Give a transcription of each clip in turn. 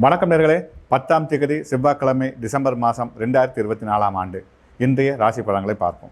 வணக்கம் நேர்களே. பத்தாம் தேதி செவ்வாய்க்கிழமை டிசம்பர் மாதம் ரெண்டாயிரத்தி இருபத்தி நாலாம் ஆண்டு. இன்றைய ராசி பலன்களை பார்ப்போம்.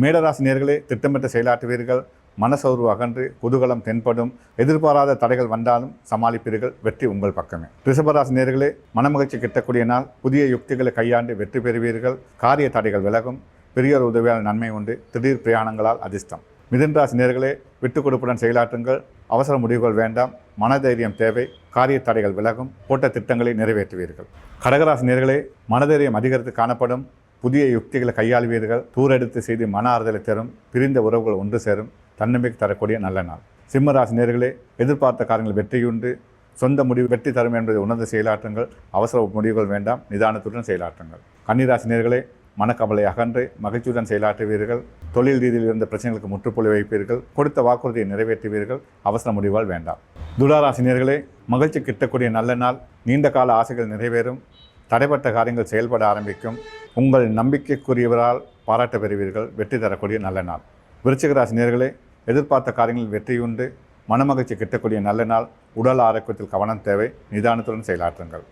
மேடராசி நேர்களே திட்டமிட்ட செயலாற்றுவீர்கள். மனசோர்வு அகன்று குதூகலம் தென்படும். எதிர்பாராத தடைகள் வந்தாலும் சமாளிப்பீர்கள். வெற்றி உங்கள் பக்கமே. ரிஷபராசி நேர்களே மனமகிழ்ச்சி கிட்டக்கூடிய நாள். புதிய யுக்திகளை கையாண்டு வெற்றி பெறுவீர்கள். காரிய தடைகள் விலகும். பெரியோர் உதவியால் நன்மை உண்டு. திடீர் பிரயாணங்களால் அதிர்ஷ்டம். மிதன்ராசி நேர்களே விட்டுக் கொடுப்புடன் செயலாற்றுங்கள். அவசர முடிவுகள் வேண்டாம். மனதைரியம் தேவை. காரிய தடைகள் விலகும். போட்ட திட்டங்களை நிறைவேற்றுவீர்கள். கடகராசி நேர்களே மனதைரியம் அதிகரித்து காணப்படும். புதிய யுக்திகளை கையாளுவீர்கள். தூரெடுத்து செய்து மன ஆறுதலை தரும். பிரிந்த உறவுகள் ஒன்று சேரும். தன்னம்பிக்கை தரக்கூடிய நல்ல நாள். சிம்மராசி நேர்களே எதிர்பார்த்த காரியங்கள் வெற்றியுண்டு. சொந்த முடிவு வெற்றி தரும் என்பதை உணர்ந்து செயலாற்றுங்கள். அவசர முடிவுகள் வேண்டாம். நிதானத்துடன் செயலாற்றுங்கள். கன்னிராசி நேர்களே மனக்கவலை அகன்று மகிழ்ச்சியுடன் செயலாற்றுவீர்கள். தொழில் ரீதியில் இருந்த பிரச்சனைகளுக்கு முற்றுப்புள்ளி வைப்பீர்கள். கொடுத்த வாக்குறுதியை நிறைவேற்றுவீர்கள். அவசர முடிவால் வேண்டாம். துளாராசினியர்களே மகிழ்ச்சி கிட்டக்கூடிய நல்ல நாள் நீண்ட கால ஆசைகள் நிறைவேறும். தடைப்பட்ட காரியங்கள் செயல்பட ஆரம்பிக்கும். உங்கள் நம்பிக்கைக்குரியவரால் பாராட்ட பெறுவீர்கள். வெற்றி தரக்கூடிய நல்ல நாள். விருச்சிகராசினியர்களே எதிர்பார்த்த காரியங்களில் வெற்றியுண்டு. மனமகிழ்ச்சி கிட்டக்கூடிய நல்ல நாள். உடல் ஆரோக்கியத்தில் கவனம் தேவை. நிதானத்துடன் செயலாற்றுங்கள்.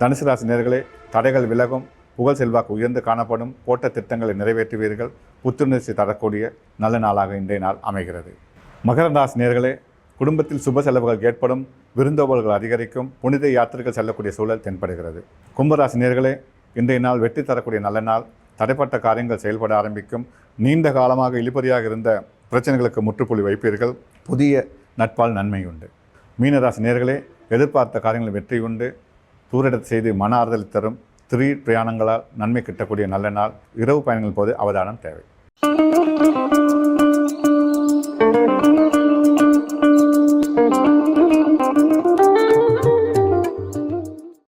தனுசு ராசினியர்களே தடைகள் விலகும். புகழ் செல்வாக்கு உயர்ந்து காணப்படும் போட்ட திட்டங்களை நிறைவேற்றுவீர்கள். புத்துணர்ச்சி தரக்கூடிய நல்ல நாளாக இன்றைய நாள் அமைகிறது. மகர ராசி நேர்களே குடும்பத்தில் சுப செலவுகள் ஏற்படும் விருந்தோம்பல்கள் அதிகரிக்கும் புனித யாத்திரைகள் செல்லக்கூடிய சூழல் தென்படுகிறது. கும்பராசி நேர்களே இன்றைய நாள் வெற்றி தரக்கூடிய நல்ல நாள். தடைப்பட்ட காரியங்கள் செயல்பட ஆரம்பிக்கும். நீண்ட காலமாக இழுபறியாக இருந்த பிரச்சனைகளுக்கு முற்றுப்புள்ளி வைப்பீர்கள். புதிய நட்பால் நன்மை உண்டு. மீனராசி நேர்களே எதிர்பார்த்த காரியங்கள் வெற்றி உண்டு. தூரிடத்து செய்து மன ஆறுதல் தரும். திடீர் பிரயாணங்களால் நன்மை கிட்டக்கூடிய நல்ல நாள். இரவு பயணங்கள் போது அவதானம் தேவை.